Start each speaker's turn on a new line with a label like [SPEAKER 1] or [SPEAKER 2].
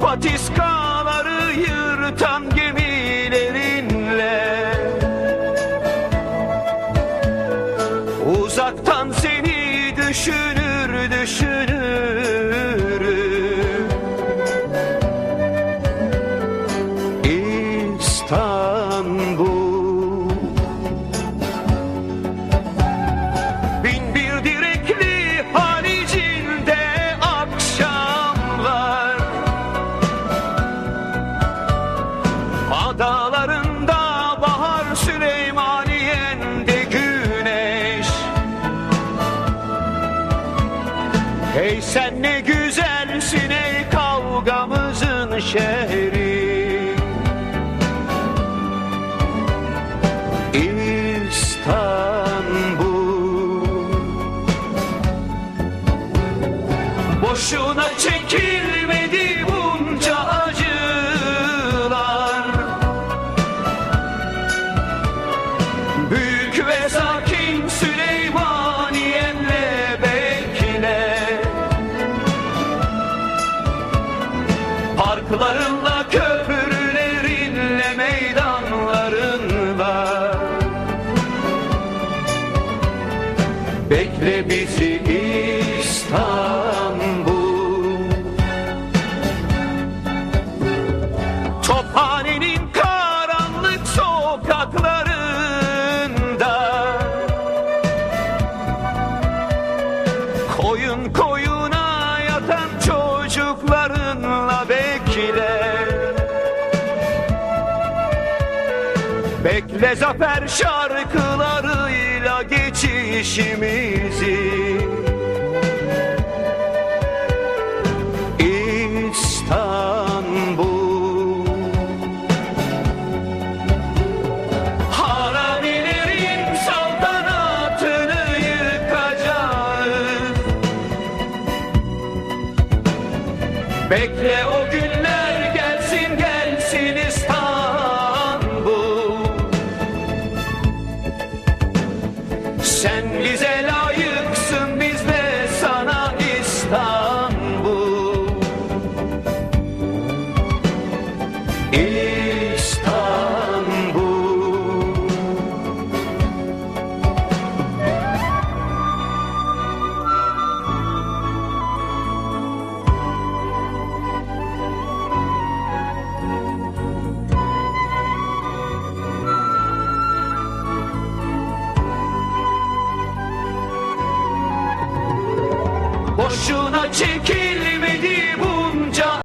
[SPEAKER 1] Patiskaları yırtan gemilerinle. Uzaktan seni düşünür düşünürüm Süleymaniye'nde güneş. Hey sen ne güzelsin ey kavgamızın şehri. İstanbul. Boşuna çekilmedi Büyük ve sakin Süleymaniye'nle bekle Parklarınla köprülerinle meydanlarınla Bekle bizi İstanbul Koyun koyuna yatan çocuklarınla bekle Bekle zafer şarkılarıyla geçişimizi Bekle o günler gelsin gelsin İstanbul. Sen bize layıksın biz de sana İstanbul. İstanbul Boşuna çekil